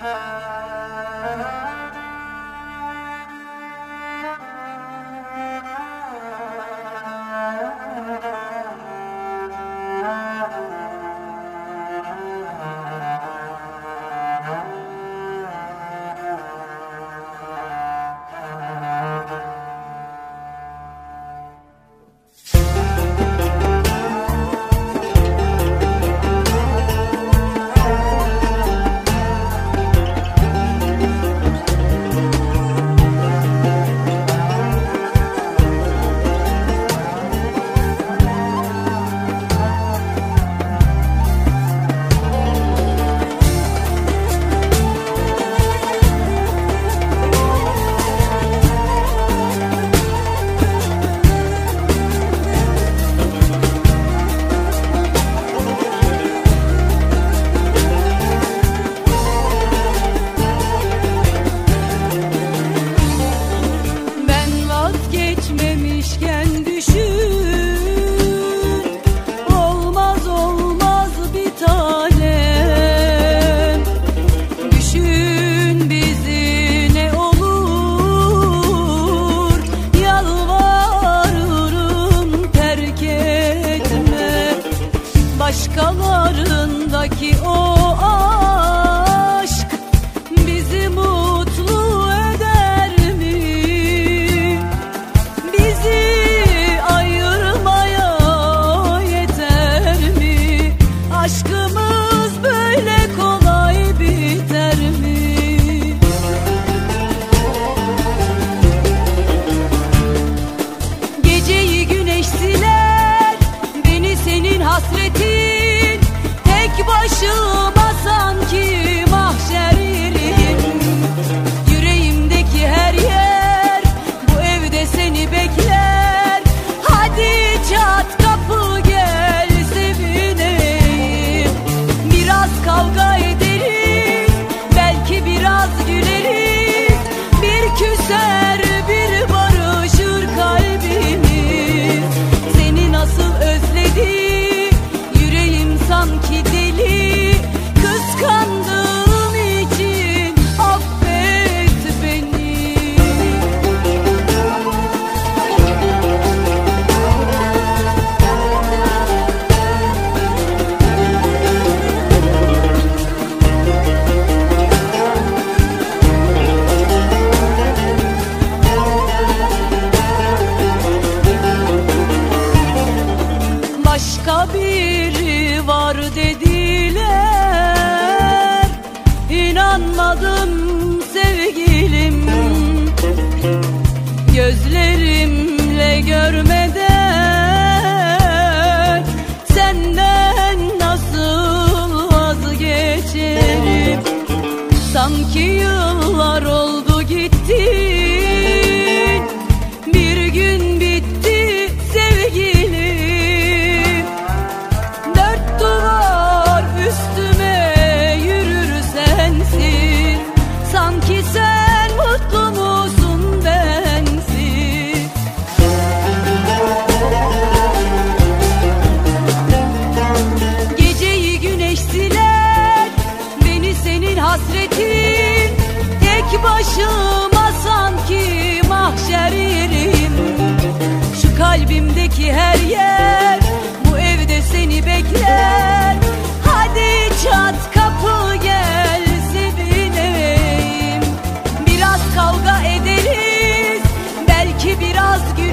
Ah gelmişken düşün. Olmaz olmaz bir tanem. Düşün bizi ne olur. Yalvarırım terk etme. Başkalarındaki o sihri var dediler. İnanmadım sevgilim. Gözlerimle görmeden Senden nasıl vazgeçerim? Sanki yıl her yer. Bu evde seni bekler. Hadi çat kapı gel sevineyim. Biraz kavga ederiz Belki biraz gül